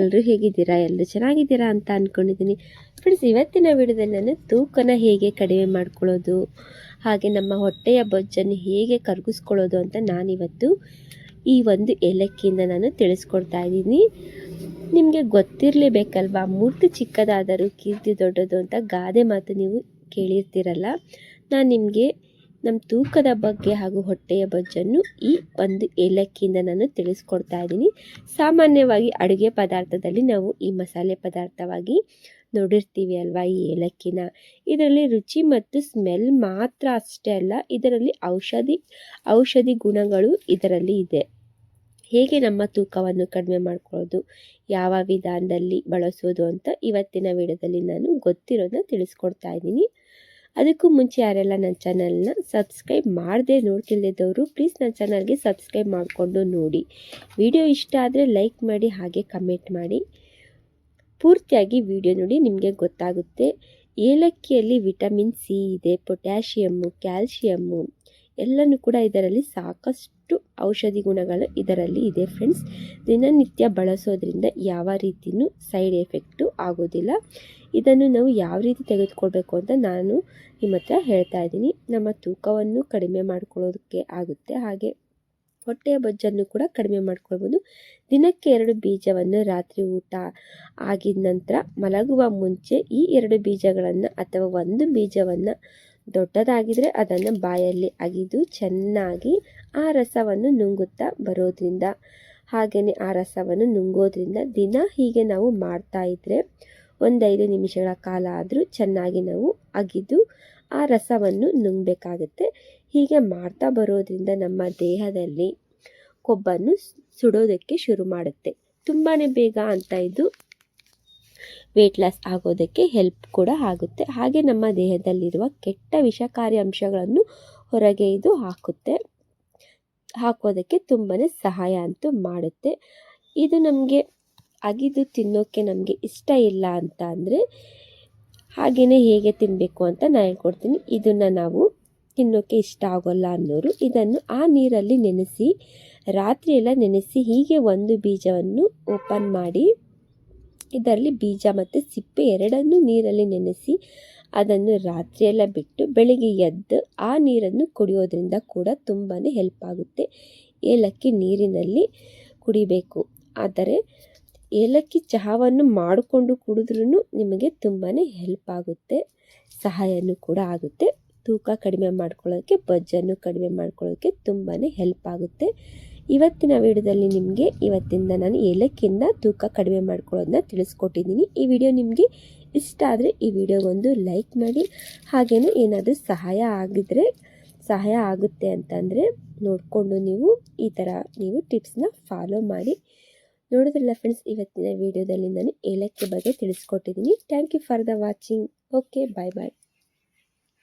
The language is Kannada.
ಎಲ್ಲರೂ ಹೇಗಿದ್ದೀರಾ? ಎಲ್ಲರೂ ಚೆನ್ನಾಗಿದ್ದೀರಾ ಅಂತ ಅಂದ್ಕೊಂಡಿದ್ದೀನಿ ಫ್ರೆಂಡ್ಸ್ ಇವತ್ತಿನ ವಿಡಿಯೋದಲ್ಲಿ ನಾನು ತೂಕನ ಹೇಗೆ ಕಡಿಮೆ ಮಾಡ್ಕೊಳ್ಳೋದು, ಹಾಗೆ ನಮ್ಮ ಹೊಟ್ಟೆಯ ಬೊಜ್ಜನ್ನು ಹೇಗೆ ಕರಗಿಸ್ಕೊಳ್ಳೋದು ಅಂತ ನಾನಿವತ್ತು ಈ ಒಂದು ಏಲಕ್ಕಿಯಿಂದ ನಾನು ತಿಳಿಸ್ಕೊಡ್ತಾ ಇದ್ದೀನಿ. ನಿಮಗೆ ಗೊತ್ತಿರಲೇಬೇಕಲ್ವಾ? ಮೂರ್ತಿ ಚಿಕ್ಕದಾದರೂ ಕೀರ್ತಿ ದೊಡ್ಡದು ಅಂತ ಗಾದೆ ಮಾತು ನೀವು ಕೇಳಿರ್ತೀರಲ್ಲ. ನಾನು ನಿಮಗೆ ನಮ್ಮ ತೂಕದ ಬಗ್ಗೆ ಹಾಗೂ ಹೊಟ್ಟೆಯ ಬಜ್ಜನ್ನು ಈ ಒಂದು ಏಲಕ್ಕಿಯಿಂದ ನಾನು ತಿಳಿಸ್ಕೊಡ್ತಾ ಇದ್ದೀನಿ. ಸಾಮಾನ್ಯವಾಗಿ ಅಡುಗೆ ಪದಾರ್ಥದಲ್ಲಿ ನಾವು ಈ ಮಸಾಲೆ ಪದಾರ್ಥವಾಗಿ ನೋಡಿರ್ತೀವಿ ಅಲ್ವಾ ಈ ಏಲಕ್ಕಿನ. ಇದರಲ್ಲಿ ರುಚಿ ಮತ್ತು ಸ್ಮೆಲ್ ಮಾತ್ರ ಅಷ್ಟೇ ಅಲ್ಲ, ಇದರಲ್ಲಿ ಔಷಧಿ ಔಷಧಿ ಗುಣಗಳು ಇದರಲ್ಲಿ ಇದೆ. ಹೇಗೆ ನಮ್ಮ ತೂಕವನ್ನು ಕಡಿಮೆ ಮಾಡ್ಕೊಳ್ಳೋದು, ಯಾವ ವಿಧಾನದಲ್ಲಿ ಬಳಸೋದು ಅಂತ ಇವತ್ತಿನ ವಿಡಿಯೋದಲ್ಲಿ ನಾನು ಗೊತ್ತಿರೋದನ್ನ ತಿಳಿಸ್ಕೊಡ್ತಾ ಇದ್ದೀನಿ. ಅದಕ್ಕೂ ಮುಂಚೆ ಯಾರೆಲ್ಲ ನನ್ನ ಚಾನಲ್ನ ಸಬ್ಸ್ಕ್ರೈಬ್ ಮಾಡದೆ ನೋಡ್ತಿಲ್ಲದವರು ಪ್ಲೀಸ್ ನನ್ನ ಚಾನಲ್ಗೆ ಸಬ್ಸ್ಕ್ರೈಬ್ ಮಾಡಿಕೊಂಡು ನೋಡಿ. ವಿಡಿಯೋ ಇಷ್ಟ ಆದರೆ ಲೈಕ್ ಮಾಡಿ, ಹಾಗೆ ಕಮೆಂಟ್ ಮಾಡಿ. ಪೂರ್ತಿಯಾಗಿ ವಿಡಿಯೋ ನೋಡಿ ನಿಮಗೆ ಗೊತ್ತಾಗುತ್ತೆ. ಏಲಕ್ಕಿಯಲ್ಲಿ ವಿಟಮಿನ್ ಸಿ ಇದೆ, ಪೊಟ್ಯಾಷಿಯಮ್ಮು, ಕ್ಯಾಲ್ಶಿಯಮ್ಮು. ಎಲ್ಲನೂ ಕೂಡ ಇದರಲ್ಲಿ ಸಾಕಷ್ಟು ಔಷಧಿ ಗುಣಗಳು ಇದರಲ್ಲಿ ಇದೆ ಫ್ರೆಂಡ್ಸ್ ದಿನನಿತ್ಯ ಬಳಸೋದ್ರಿಂದ ಯಾವ ರೀತಿಯೂ ಸೈಡ್ ಎಫೆಕ್ಟು ಆಗೋದಿಲ್ಲ. ಇದನ್ನು ನಾವು ಯಾವ ರೀತಿ ತೆಗೆದುಕೊಳ್ಬೇಕು ಅಂತ ನಾನು ನಿಮ್ಮ ಹತ್ರ ಹೇಳ್ತಾ ಇದ್ದೀನಿ. ನಮ್ಮ ತೂಕವನ್ನು ಕಡಿಮೆ ಮಾಡ್ಕೊಳ್ಳೋದಕ್ಕೆ ಆಗುತ್ತೆ. ಹಾಗೆ ಹೊಟ್ಟೆಯ ಬೊಜ್ಜನ್ನು ಕೂಡ ಕಡಿಮೆ ಮಾಡ್ಕೊಳ್ಬೋದು. ದಿನಕ್ಕೆ ಎರಡು ಬೀಜವನ್ನು ರಾತ್ರಿ ಊಟ ಆಗಿದ ನಂತರ ಮಲಗುವ ಮುಂಚೆ ಈ ಎರಡು ಬೀಜಗಳನ್ನು ಅಥವಾ ಒಂದು ಬೀಜವನ್ನು ದೊಡ್ಡದಾಗಿದ್ದರೆ ಅದನ್ನು ಬಾಯಲ್ಲಿ ಅಗಿದು ಚೆನ್ನಾಗಿ ಆ ರಸವನ್ನು ನುಂಗುತ್ತಾ ಬರೋದ್ರಿಂದ. ಹಾಗೆಯೇ ಆ ರಸವನ್ನು ನುಂಗೋದ್ರಿಂದ ದಿನ ಹೀಗೆ ನಾವು ಮಾಡ್ತಾ ಇದ್ದರೆ ಒಂದೈದು ನಿಮಿಷಗಳ ಕಾಲ ಆದರೂ ಚೆನ್ನಾಗಿ ನಾವು ಅಗಿದು ಆ ರಸವನ್ನು ನುಂಗಬೇಕಾಗುತ್ತೆ. ಹೀಗೆ ಮಾಡ್ತಾ ಬರೋದ್ರಿಂದ ನಮ್ಮ ದೇಹದಲ್ಲಿ ಕೊಬ್ಬನ್ನು ಸುಡೋದಕ್ಕೆ ಶುರು ಮಾಡುತ್ತೆ. ತುಂಬಾ ಬೇಗ ಅಂತ ಇದು ವೆಯ್ಟ್ ಲಾಸ್ ಆಗೋದಕ್ಕೆ ಹೆಲ್ಪ್ ಕೂಡ ಆಗುತ್ತೆ. ಹಾಗೆ ನಮ್ಮ ದೇಹದಲ್ಲಿರುವ ಕೆಟ್ಟ ವಿಷಕಾರಿ ಅಂಶಗಳನ್ನು ಹೊರಗೆ ಇದು ಹಾಕುತ್ತೆ. ಹಾಕೋದಕ್ಕೆ ತುಂಬಾ ಸಹಾಯ ಅಂತೂ ಮಾಡುತ್ತೆ. ಇದು ನಮಗೆ ಅಗಿದು ತಿನ್ನೋಕ್ಕೆ ನಮಗೆ ಇಷ್ಟ ಇಲ್ಲ ಅಂತ ಅಂದರೆ ಹಾಗೆಯೇ ಹೇಗೆ ತಿನ್ನಬೇಕು ಅಂತ ನಾನು ಹೇಳ್ಕೊಡ್ತೀನಿ. ಇದನ್ನು ನಾವು ತಿನ್ನೋಕ್ಕೆ ಇಷ್ಟ ಆಗೋಲ್ಲ ಅನ್ನೋರು ಇದನ್ನು ಆ ನೀರಲ್ಲಿ ನೆನೆಸಿ ರಾತ್ರಿ ಎಲ್ಲ ನೆನೆಸಿ ಹೀಗೆ ಒಂದು ಬೀಜವನ್ನು ಓಪನ್ ಮಾಡಿ ಇದರಲ್ಲಿ ಬೀಜ ಮತ್ತು ಸಿಪ್ಪೆ ಎರಡನ್ನೂ ನೀರಲ್ಲಿ ನೆನೆಸಿ ಅದನ್ನು ರಾತ್ರಿಯೆಲ್ಲ ಬಿಟ್ಟು ಬೆಳಗ್ಗೆ ಎದ್ದು ಆ ನೀರನ್ನು ಕುಡಿಯೋದ್ರಿಂದ ಕೂಡ ತುಂಬಾ ಹೆಲ್ಪ್ ಆಗುತ್ತೆ. ಏಲಕ್ಕಿ ನೀರಿನಲ್ಲಿ ಕುಡಿಬೇಕು. ಆದರೆ ಏಲಕ್ಕಿ ಚಹಾವನ್ನು ಮಾಡಿಕೊಂಡು ಕುಡಿದ್ರೂ ನಿಮಗೆ ತುಂಬಾ ಹೆಲ್ಪ್ ಆಗುತ್ತೆ. ಸಹಾಯನೂ ಕೂಡ ಆಗುತ್ತೆ. ತೂಕ ಕಡಿಮೆ ಮಾಡ್ಕೊಳ್ಳೋಕ್ಕೆ ಬಜ್ಜನ್ನು ಕಡಿಮೆ ಮಾಡ್ಕೊಳ್ಳೋಕ್ಕೆ ತುಂಬಾ ಹೆಲ್ಪ್ ಆಗುತ್ತೆ. ಇವತ್ತಿನ ವಿಡಿಯೋದಲ್ಲಿ ನಿಮಗೆ ಇವತ್ತಿಂದ ನಾನು ಏಲಕ್ಕಿಯಿಂದ ತೂಕ ಕಡಿಮೆ ಮಾಡ್ಕೊಳ್ಳೋದನ್ನ ತಿಳಿಸ್ಕೊಟ್ಟಿದ್ದೀನಿ. ಈ ವಿಡಿಯೋ ನಿಮಗೆ ಇಷ್ಟ ಆದರೆ ಈ ವಿಡಿಯೋಗೊಂದು ಲೈಕ್ ಮಾಡಿ ಹಾಗೆಯೇ ಏನಾದರೂ ಸಹಾಯ ಆಗಿದ್ರೆ, ಸಹಾಯ ಆಗುತ್ತೆ ಅಂತಂದರೆ ನೋಡಿಕೊಂಡು ನೀವು ಈ ಥರ ನೀವು ಟಿಪ್ಸ್ನ ಫಾಲೋ ಮಾಡಿ. ನೋಡಿದ್ರಲ್ಲ ಫ್ರೆಂಡ್ಸ್ ಇವತ್ತಿನ ವಿಡಿಯೋದಲ್ಲಿ ನಾನು ಏಲಕ್ಕಿ ಬಗ್ಗೆ ತಿಳಿಸ್ಕೊಟ್ಟಿದ್ದೀನಿ. Thank you for the watching okay bye bye